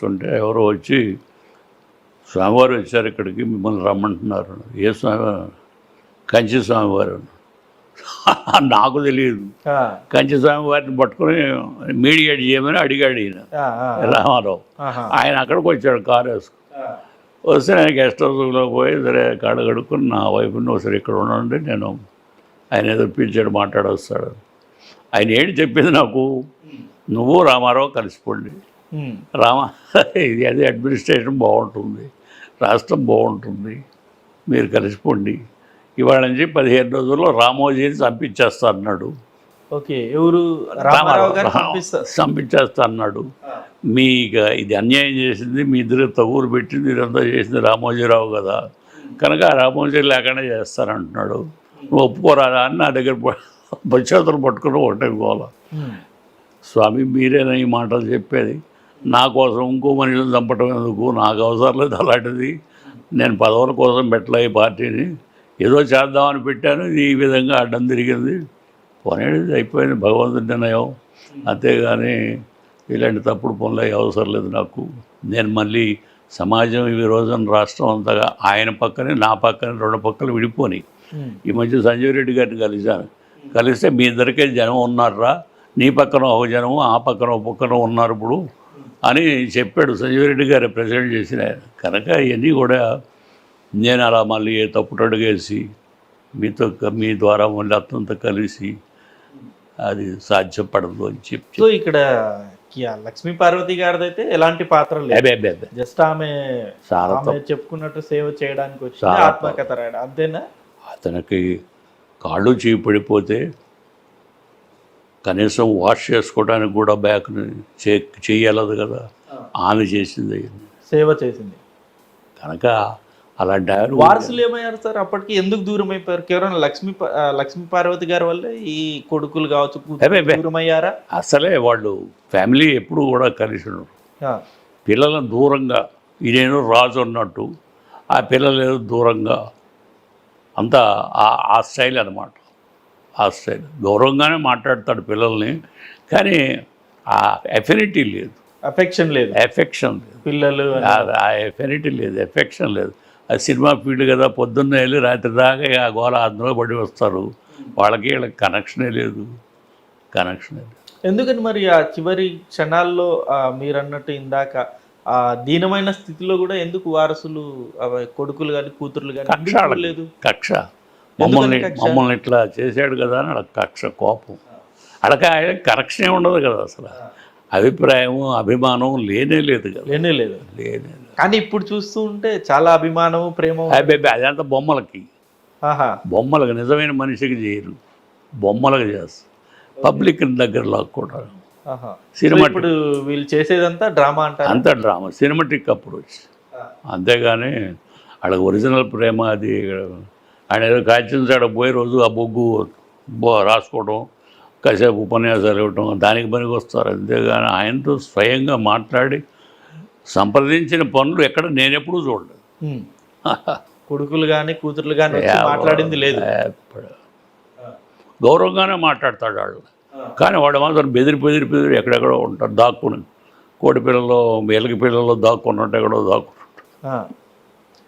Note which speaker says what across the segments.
Speaker 1: వస్తుంటే ఎవరో వచ్చి స్వామివారు వచ్చారు ఇక్కడికి మిమ్మల్ని రమ్మంటున్నారు. ఏ స్వామి కంచి స్వామివారు. నాకు తెలియదు. కంచి స్వామివారిని పట్టుకుని మీడియేట్ చేయమని అడిగాడు ఈయన. రామారావు. ఆయన అక్కడికి వచ్చాడు కారు వేసుకుని వస్తే నేను గెస్ట్ హౌస్లో పోయి సరే కాడ కడుక్కుని నా వైపుని ఒకసారి ఇక్కడ ఉండండి నేను ఆయన ఏదో పిలిచాడు మాట్లాడొస్తాడు. ఆయన ఏంటి చెప్పింది నాకు? నువ్వు రామారావు కలిసిపోండి. రామ ఇది అది అడ్మినిస్ట్రేషన్ బాగుంటుంది. రాష్ట్రం బాగుంటుంది. మీరు కలిసిపోండి. ఇవాళ నుంచి పదిహేను రోజుల్లో రామోజీని చంపించేస్తా అన్నాడు
Speaker 2: ఓకే ఎవరు?
Speaker 1: చంపించేస్తా అన్నాడు మీ ఇది అన్యాయం చేసింది మీ ఇద్దరు తగురు పెట్టింది ఇదంతా చేసింది రామోజీరావు కదా. కనుక రామోజీ లేకుండా చేస్తానంటున్నాడు. నువ్వు ఒప్పుకోరాదా అని నా దగ్గర చేతులు పట్టుకుని ఒకటే గోల. స్వామి మీరేనా ఈ మాటలు చెప్పేది? నా కోసం ఇంకో మనిషిని చంపటం ఎందుకు? నాకు అవసరం లేదు అలాంటిది. నేను పదవుల కోసం పెట్టలే ఈ పార్టీని ఏదో చేద్దామని పెట్టాను ఇది ఈ విధంగా అడ్డం తిరిగింది. పోనేది అయిపోయింది భగవంతుడి నిర్ణయం. అంతేగాని ఇలాంటి తప్పుడు పనులు అయ్యే అవసరం లేదు నాకు. నేను మళ్ళీ సమాజం ఈ రోజున రాష్ట్రం అంతగా ఆయన పక్కనే నా పక్కనే రెండు పక్కలు విడిపోని ఈ మధ్య సంజయ్ రెడ్డి గారిని కలిశాను. కలిస్తే మీ ఇద్దరికే జనం ఉన్నారా నీ పక్కన ఒక జనం ఆ పక్కన ఒక పక్కన ఉన్నారు ఇప్పుడు. అని చెప్పాడు సంజయ్ రెడ్డి గారు ప్రెసిడెంట్ చేసిన. కనుక ఇవన్నీ కూడా నేను అలా మళ్ళీ ఏ తప్పుడు అడుగేసి మీతో మీ ద్వారా మళ్ళీ అతనితో కలిసి అది సాధ్యపడదు అని చెప్పి
Speaker 2: సో ఇక్కడ లక్ష్మీ పార్వతి గారిది అయితే ఎలాంటి పాత్ర లేదు జస్ట్ ఆమె
Speaker 1: చాలా
Speaker 2: చెప్పుకున్నట్టు సేవ చేయడానికి వచ్చి ఆత్మకథ రాయడం. అంతేనా?
Speaker 1: అతనికి కాళ్ళు చేయి పడిపోతే కనీసం వాష్ చేసుకోవడానికి కూడా బ్యాక్ని చే చేయలేదు కదా. ఆమె చేసింది.
Speaker 2: సేవ చేసింది.
Speaker 1: కనుక అలాంటి ఆయన
Speaker 2: వారసులు ఏమయ్యారు సార్? అప్పటికి ఎందుకు దూరం అయిపోయారు? కేవలం లక్ష్మీ లక్ష్మీ పార్వతి గారి వల్లే ఈ కొడుకులు కావచ్చు. దూరం అయ్యారా?
Speaker 1: అసలే వాళ్ళు ఫ్యామిలీ ఎప్పుడు కూడా కలిసి ఉన్నారు పిల్లలను దూరంగా ఈయనేదో రాజు అన్నట్టు ఆ పిల్లలు దూరంగా అంతా ఆ- ఆ స్టైల్ అనమాట ఆ గౌరవంగానే మాట్లాడతాడు పిల్లల్ని కానీ ఆ ఎఫినిటీ లేదు.
Speaker 2: అఫెక్షన్ లేదు.
Speaker 1: ఎఫెక్షన్ లేదు.
Speaker 2: పిల్లలు.
Speaker 1: ఆ- ఆ ఎఫినిటీ లేదు ఎఫెక్షన్ లేదు. అది సినిమా ఫీల్డ్ కదా పొద్దున్నే వెళ్ళి రాత్రి దాకా ఆ గోల అందులో పడి వస్తారు. వాళ్ళకి వీళ్ళకి కనెక్షనే లేదు. కనెక్షనే లేదు.
Speaker 2: ఎందుకని మరి ఆ చివరి క్షణాల్లో ఆ, మీరు అన్నట్టు ఇందాక ఆ దీనమైన స్థితిలో కూడా ఎందుకు వారసులు ఆ, కొడుకులు కానీ కూతుర్లు కానీ. లేదు?
Speaker 1: కక్ష. మమ్మల్ని? మమ్మల్ని ఇట్లా చేశాడు కదా అని అక్కడ కక్ష కోపం. అడక కరెక్షనే ఉండదు కదా అసలు. అభిప్రాయము అభిమానం లేనే లేదు కదా.
Speaker 2: లేనే లేదు.
Speaker 1: లేనే
Speaker 2: కానీ ఇప్పుడు చూస్తూ ఉంటే చాలా అభిమానము ప్రేమ
Speaker 1: అబ్బాయి అదంతా బొమ్మలకి.
Speaker 2: ఆహా.
Speaker 1: బొమ్మలకు నిజమైన మనిషికి చేయరు. బొమ్మలకు చేస్తారు. పబ్లిక్ దగ్గర లాక్కుంటారు. సినిమా
Speaker 2: ఇప్పుడు వీళ్ళు చేసేదంతా డ్రామా అంటారు?
Speaker 1: అంత డ్రామా. Cinematic approach. అంతేగాని వాళ్ళకి ఒరిజినల్ ప్రేమ అది ఆయన ఏదో కాల్చించాడు పోయే రోజు ఆ బొగ్గు బో రాసుకోవడం కాసేపు ఉపన్యాసాలు ఇవ్వటం దానికి పనికి వస్తారు. అంతేగాని ఆయనతో స్వయంగా మాట్లాడి సంప్రదించిన పనులు ఎక్కడ నేనెప్పుడూ చూడలేదు.
Speaker 2: కొడుకులు కానీ కూతుర్లు కానీ మాట్లాడింది లేదు.
Speaker 1: గౌరవంగానే మాట్లాడతాడు వాళ్ళు కానీ వాడు మాత్రం బెదిరి బెదిరి బెదిరి ఎక్కడెక్కడో ఉంటారు దాక్కుని. కోడి పిల్లలు ఎలక పిల్లలు దాక్కున్నట్టు ఎక్కడో దాక్కుని
Speaker 2: ఆ.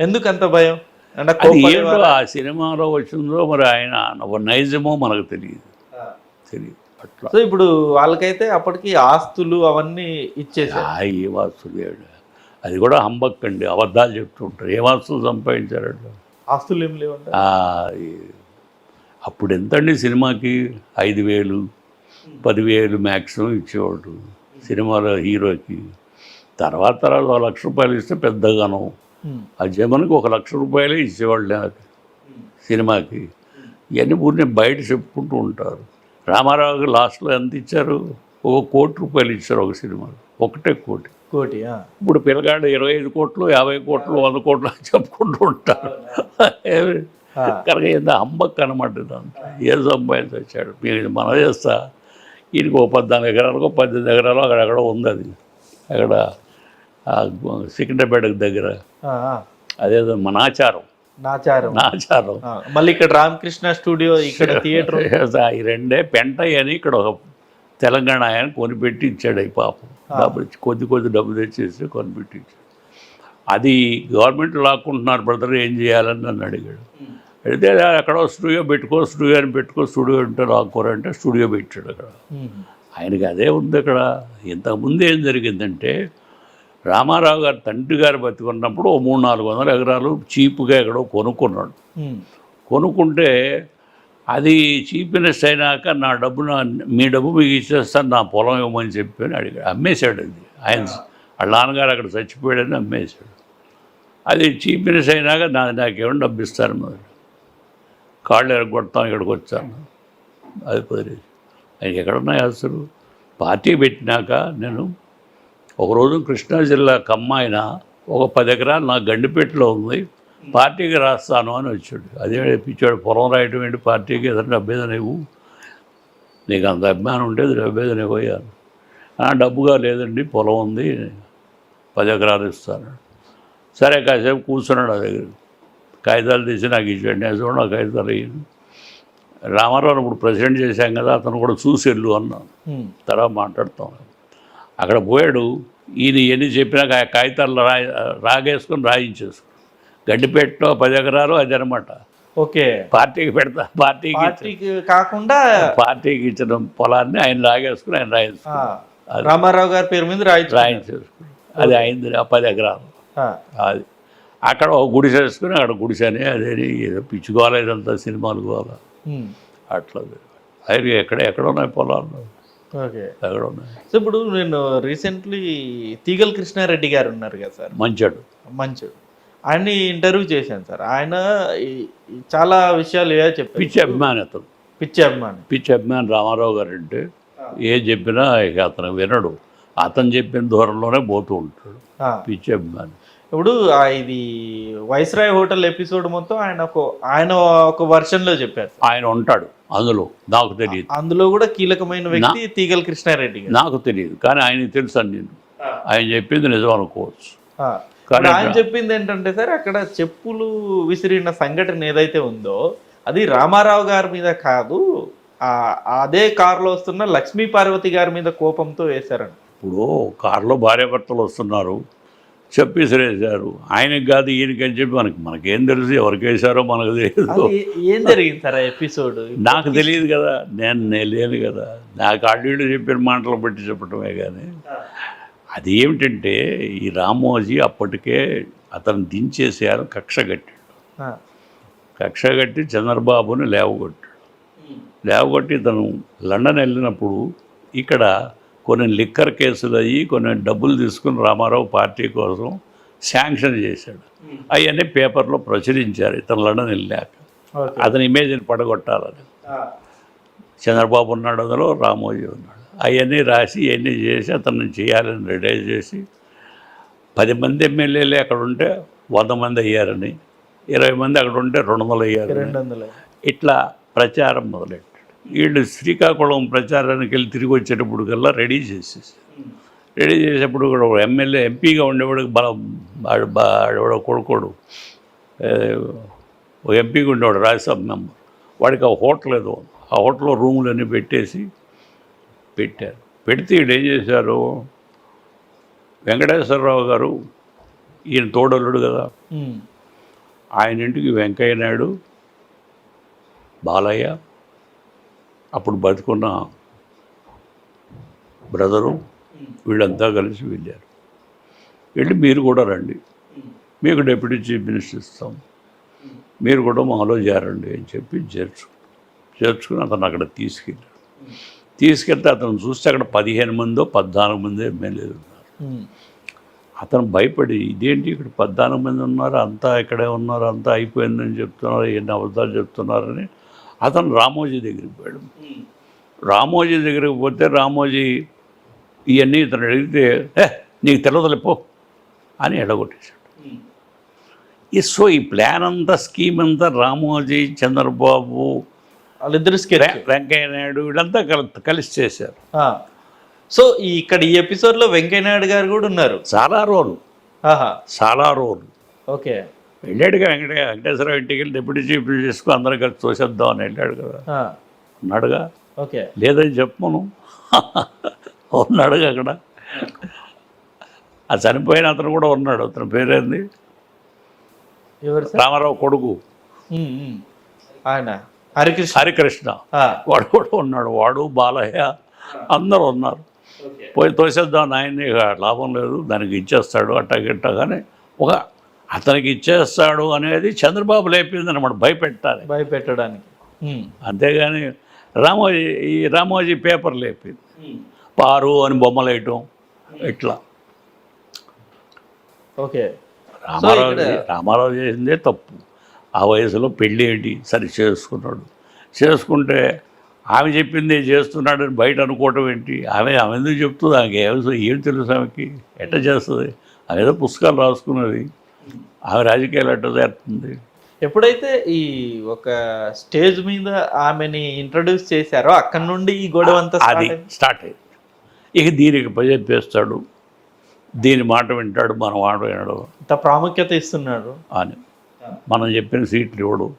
Speaker 2: ఎందుకు అంత భయం?
Speaker 1: అది ఏంటో ఆ సినిమాలో వచ్చిందో మరి ఆయన నైజమో మనకు తెలియదు. తెలియదు అట్లా.
Speaker 2: సో ఇప్పుడు వాళ్ళకైతే అప్పటికి ఆస్తులు అవన్నీ ఇచ్చేసారు
Speaker 1: ఆ ఏ ఏడు. అది కూడా హంబక్ అండి అబద్ధాలు చెప్తుంటారు. ఏ వాస్తులు సంపాదించారంట
Speaker 2: ఆస్తులు ఏం
Speaker 1: ఈ- అప్పుడు ఎంతండి సినిమాకి? ఐదు వేలు పదివేలు మ్యాక్సిమం ఇచ్చేవాడు సినిమాలో హీరోకి. తర్వాత తర్వాత ఒక లక్ష రూపాయలు ఇస్తే పెద్దగాను. ఆ జమన్కి ఒక లక్ష రూపాయలే ఇచ్చేవాళ్ళు నాకు. సినిమాకి. ఇవన్నీ ఊరిని బయట చెప్పుకుంటూ ఉంటారు. రామారావుకి లాస్ట్లో ఎంత ఇచ్చారు? ఒక కోటి రూపాయలు ఇచ్చారు ఒక సినిమా. ఒకటే కోటి.
Speaker 2: కోటి.
Speaker 1: ఇప్పుడు పిల్లగాడు ఇరవై ఐదు కోట్లు యాభై కోట్లు వంద కోట్లు అని చెప్పుకుంటూ ఉంటారు. కనుక ఏందో అమ్మక్ అనమాట ఇదంతా ఏ సంపాదించి వచ్చాడు. మీరు ఇది మన చేస్తా ఈయనకి ఒక పద్నాలుగు ఎకరాలకు పద్దెనిమిది ఎకరాలు అక్కడెక్కడ ఉంది అది. అక్కడ సికింద్రాపేట దగ్గర. అదేదో మన ఆచారం
Speaker 2: నాచారం. మళ్ళీ ఇక్కడ రామకృష్ణ స్టూడియో ఇక్కడ థియేటర్.
Speaker 1: ఈ రెండే పెంటయ్య అని ఇక్కడ ఒక తెలంగాణ ఆయన కొనిపెట్టి ఇచ్చాడు అయి పాపం డబ్బులు కొద్ది కొద్ది డబ్బు తెచ్చేసి కొనిపెట్టి ఇచ్చాడు అది గవర్నమెంట్ లాక్కుంటున్నారు బ్రదర్ ఏం చేయాలని నన్ను అడిగాడు. అడిగితే అక్కడ స్టూడియో పెట్టుకో స్టూడియో అని పెట్టుకో స్టూడియో అంటే లాక్కోరంటే స్టూడియో పెట్టాడు అక్కడ. ఆయనకి అదే ఉంది అక్కడ. ఇంతకుముందు ఏం జరిగిందంటే రామారావు గారు తండ్రి గారు బతికున్నప్పుడు ఓ మూడు నాలుగు వందల ఎకరాలు చీప్గా ఎక్కడో కొనుక్కున్నాడు. కొనుక్కుంటే అది చీపినెస్ అయినాక నా డబ్బు నా మీ డబ్బు మీకు ఇచ్చేస్తాను నా పొలం ఇవ్వమని చెప్పి అని అడిగాడు. అమ్మేశాడు అది. ఆయన వాళ్ళ నాన్నగారు అక్కడ చచ్చిపోయాడని అమ్మేశాడు. అది చీపినెస్ అయినాక నా నాకేమైనా డబ్బు ఇస్తారు మరి కాళ్ళు ఎరగొడతాం ఇక్కడికి వచ్చాను. అది కుదిరేది ఆయనకి ఎక్కడున్నాయి అసలు? పార్టీ పెట్టినాక నేను ఒకరోజు కృష్ణా జిల్లా కమ్మాయిన ఒక పది ఎకరాలు నా గండిపేటలో ఉంది. పార్టీకి రాస్తాను అని వచ్చాడు. అదే పిచ్చాడు పొలం రాయటం ఏంటి? పార్టీకి ఏదైనా అభ్యర్థన ఇవ్వు. నీకు అంత అభిమానం ఉంటే అభ్యర్థన ఇవ్వయాను "ఆ, డబ్బుగా లేదండి పొలం ఉంది పది ఎకరాలు ఇస్తాను. సరే కాసేపు కూర్చున్నాడు ఆ దగ్గర. కాగితాలు తీసి నాకు ఇచ్చాడు. నేను చూడండి ఆ కాగితాలు ఇయ్యను రామారావు ఇప్పుడు ప్రెసిడెంట్ చేశాం కదా అతను కూడా చూసి వెళ్ళు అన్నాను. తర్వాత మాట్లాడుతాం. అక్కడ పోయాడు. ఈయన ఎన్ని చెప్పినా కా- కాగితాలు రా రాగేసుకొని రాయించేసుకుని గడ్డిపేటలో పది ఎకరాలు అది అనమాట
Speaker 2: ఓకే.
Speaker 1: పార్టీకి పెడతా పార్టీకి
Speaker 2: పార్టీకి కాకుండా
Speaker 1: పార్టీకి ఇచ్చిన పొలాన్ని ఆయన లాగేసుకుని ఆయన
Speaker 2: ఆ,
Speaker 1: రాయించుకుని
Speaker 2: రామారావు గారి పేరు మీద రాయించు
Speaker 1: రాయించేసుకుని అది అయింది ఆ పది ఎకరాలు.
Speaker 2: ఆ,
Speaker 1: అది. అక్కడ ఒక గుడిసె వేసుకుని అక్కడ గుడిసెని అదేని ఏదో పిచ్చుకోవాలి ఇదంతా సినిమాలు కోవాలి అట్లా. ఆయన ఎక్కడ ఎక్కడ ఉన్నాయి పొలాలు?
Speaker 2: ఓకే.
Speaker 1: ఉన్నాయి
Speaker 2: సో ఇప్పుడు నేను రీసెంట్లీ తీగల్ కృష్ణారెడ్డి గారు ఉన్నారు కదా సార్?
Speaker 1: మంచాడు.
Speaker 2: మంచు ఆయన్ని ఇంటర్వ్యూ చేశాను సార్. ఆయన చాలా విషయాలు ఏ చెప్పారు.
Speaker 1: పిచ్చి అభిమాని అతను.
Speaker 2: పిచ్చి అభిమాని.
Speaker 1: పిచ్చి అభిమాని రామారావు గారు అంటే ఏం చెప్పినా ఇక అతను వినడు. అతను చెప్పిన దూరంలోనే పోతూ ఉంటాడు. పిచ్చి అభిమాని.
Speaker 2: ఇప్పుడు ఆ ఇది వైస్రాయ్ హోటల్ ఎపిసోడ్ మొత్తం ఆయన ఒక ఆయన ఒక version లో చెప్పారు.
Speaker 1: ఆయన ఉంటాడు అందులో నాకు తెలియదు.
Speaker 2: అందులో కూడా కీలకమైన వ్యక్తి తీగల్ కృష్ణారెడ్డి
Speaker 1: నాకు తెలియదు కానీ ఆయనకి తెలుసు అని నేను ఆయన చెప్పింది నిజం అనుకోవచ్చు.
Speaker 2: ఇప్పుడు ఆయన చెప్పింది ఏంటంటే సార్ అక్కడ చెప్పులు విసిరిన సంఘటన ఏదైతే ఉందో అది రామారావు గారి మీద కాదు ఆ అదే కారులో వస్తున్న లక్ష్మీ పార్వతి గారి మీద కోపంతో వేశారంట.
Speaker 1: ఇప్పుడు కారులో భార్యాభర్తలు వస్తున్నారు చెప్పి విసిరేశారు ఆయనకి కాదు ఈయనకి అని చెప్పి మనకి మనకేం తెలుసు ఎవరికి వేశారో మనకు తెలియదు.
Speaker 2: ఏం జరిగింది సార్ ఎపిసోడ్?
Speaker 1: నాకు తెలియదు కదా నేను నేను లేను కదా. నాకు అడ్డీళ్ళు చెప్పిన మాటలు బట్టి చెప్పటమే కానీ. అది ఏమిటంటే ఈ రామోజీ అప్పటికే అతను దించేసారు కక్ష కట్టాడు. కక్ష కట్టి చంద్రబాబుని లేవగొట్టాడు. లేవగొట్టి ఇతను లండన్ వెళ్ళినప్పుడు ఇక్కడ కొన్ని లిక్కర్ కేసులు అయ్యి కొన్ని డబ్బులు తీసుకుని రామారావు పార్టీ కోసం శాంక్షన్ చేశాడు. అవన్నీ పేపర్లో ప్రచురించారు. ఇతను లండన్ వెళ్ళాక. అతని ఇమేజ్ని పడగొట్టాలని. చంద్రబాబు ఉన్నాడు అందులో రామోజీ ఉన్నాడు. అవన్నీ రాసి ఇవన్నీ చేసి అతన్ని చేయాలని రెడీ చేసి పది మంది ఎమ్మెల్యేలు అక్కడ ఉంటే వంద మంది అయ్యారని ఇరవై మంది అక్కడ ఉంటే రెండు వందలు
Speaker 2: వందలు
Speaker 1: ఇట్లా ప్రచారం మొదలెట్టాడు వీళ్ళు శ్రీకాకుళం ప్రచారానికి వెళ్ళి తిరిగి వచ్చేటప్పుడు కల్లా రెడీ చేసేసి రెడీ చేసేప్పుడు కూడా ఎమ్మెల్యే ఎంపీగా ఉండేవాడికి బలం వాడు బా- వాడు కొడుకోడు ఎంపీగా ఉండేవాడు రాజ్యసభ మెంబర్. వాడికి ఆ హోటల్ ఏదో. ఆ హోటల్లో రూములన్నీ పెట్టేసి పెట్టారు. పెడితే వీళ్ళు ఏం చేశారు? వెంకటేశ్వరరావు గారు ఈయన తోడల్లుడు కదా ఆయన ఇంటికి వెంకయ్య నాయుడు బాలయ్య అప్పుడు బతుకున్న బ్రదరు వీళ్ళంతా కలిసి వెళ్ళారు. వెళ్ళి మీరు కూడా రండి. మీకు డిప్యూటీ చీఫ్ మినిస్టర్ ఇస్తాం. మీరు కూడా మాలో చేరండి అని చెప్పి చేర్చు చేర్చుకుని అతను అక్కడ తీసుకెళ్ళాడు తీసుకెళ్తే అతను చూస్తే అక్కడ పదిహేను మందో పద్నాలుగు మంది ఎమ్మెల్యేలు ఉన్నారు అతను భయపడి ఇదేంటి ఇక్కడ పద్నాలుగు మంది ఉన్నారు? అంతా ఇక్కడే ఉన్నారు అంతా అయిపోయిందని చెప్తున్నారు ఎన్ని అబద్ధాలు చెప్తున్నారని అతను రామోజీ దగ్గరికి పోయాడు. రామోజీ దగ్గరికి పోతే రామోజీ ఇవన్నీ ఇతను అడిగితే నీకు తెలియదులే పో అని ఎడగొట్టేశాడు. ఈ సో ఈ ప్లాన్ అంతా స్కీమ్ అంతా రామోజీ చంద్రబాబు
Speaker 2: వాళ్ళిద్దరు
Speaker 1: వెంకయ్య నాయుడు వీళ్ళంతా కలి కలిసి చేశారు.
Speaker 2: సో ఈ ఇక్కడ ఈ ఎపిసోడ్లో వెంకయ్యనాయుడు గారు కూడా ఉన్నారు.
Speaker 1: చాలా
Speaker 2: ఆహా.
Speaker 1: చాలా రోజులు
Speaker 2: ఓకే.
Speaker 1: వెళ్ళాడుగా వెంకట వెంకటేశ్వరరావు ఇంటికి వెళ్ళి డిప్యూటీ చీఫ్ చేసుకుని అందరం కలిసి తోసేద్దాం అని వెళ్ళాడు కదా.
Speaker 2: ఆ,
Speaker 1: అన్నాడుగా.
Speaker 2: ఓకే.
Speaker 1: లేదని చెప్పను ఉన్నాడు అక్కడ. ఆ చనిపోయిన అతను కూడా ఉన్నాడు. అతని పేరేంది? రామారావు కొడుకు.
Speaker 2: ఆయన. హరికృష్ణ.
Speaker 1: హరికృష్ణ. వాడు కూడా ఉన్నాడు. వాడు బాలయ్య అందరూ ఉన్నారు. పోయి తోసేద్దాం ఆయన్ని ఇక లాభం లేదు. దానికి ఇచ్చేస్తాడు. అట్టా గిట్టా కానీ ఒక అతనికి ఇచ్చేస్తాడు అనేది చంద్రబాబు లేపింది అనమాట భయపెట్టాలి.
Speaker 2: భయపెట్టడానికి.
Speaker 1: అంతేగాని రామోజీ ఈ రామోజీ పేపర్ లేపింది. పారు అని బొమ్మలు వేయటం ఇట్లా.
Speaker 2: ఓకే.
Speaker 1: రామారావు రామారావు చేసిందే తప్పు. ఆ వయసులో పెళ్ళి ఏంటి సరి చేసుకున్నాడు. చేసుకుంటే ఆమె చెప్పింది చేస్తున్నాడని బయట అనుకోవటం ఏంటి? ఆమె ఆమె ఎందుకు చెప్తుంది? ఆమెకి ఏం ఏం తెలుసు ఆమెకి? ఎట్ట చేస్తుంది? ఆమె ఏదో పుస్తకాలు రాసుకున్నది. ఆమె రాజకీయాలు ఎట్ట చేస్తుంది
Speaker 2: ఎప్పుడైతే ఈ ఒక స్టేజ్ మీద ఆమెని ఇంట్రడ్యూస్ చేశారో అక్కడ నుండి ఈ గొడవ అంతా
Speaker 1: అది. స్టార్ట్ అయింది. ఇక దీనికి చెప్పేస్తాడు దీని మాట వింటాడు మన మాట వినడు.
Speaker 2: ఇంత ప్రాముఖ్యత ఇస్తున్నాడు.
Speaker 1: అని. మనం చెప్పిన సీట్లు ఇవ్వడు.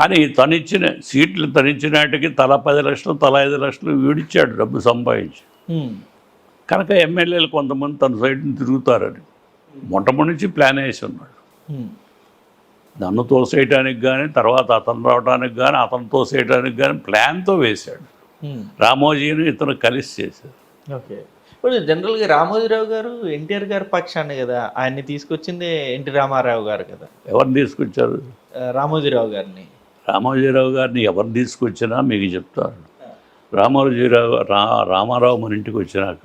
Speaker 1: అని తనిచ్చిన సీట్లు తనిచ్చినాటికి తల పది లక్షలు తల ఐదు లక్షలు వీడిచ్చాడు డబ్బు సంపాదించి. కనుక ఎమ్మెల్యేలు కొంతమంది తన సైడ్ని తిరుగుతారని. మొట్టమొదటి నుంచి ప్లాన్ వేసి ఉన్నాడు. నన్ను తోసేయటానికి కానీ తర్వాత అతను రావడానికి కానీ అతను తోసేయటానికి కానీ ప్లాన్తో వేశాడు. రామోజీని ఇతను కలిసి చేశాడు
Speaker 2: ఓకే. ఇప్పుడు జనరల్గా రామోజీరావు గారు ఎన్టీఆర్ గారి పక్షాన్ని కదా ఆయన్ని తీసుకొచ్చింది ఎన్టీ రామారావు గారు కదా.
Speaker 1: ఎవరిని తీసుకొచ్చారు?
Speaker 2: రామోజీరావు గారిని.
Speaker 1: రామోజీరావు గారిని ఎవరు తీసుకొచ్చినా మీకు చెప్తారు రామోజీరావు రా రామారావు మన ఇంటికి వచ్చినాక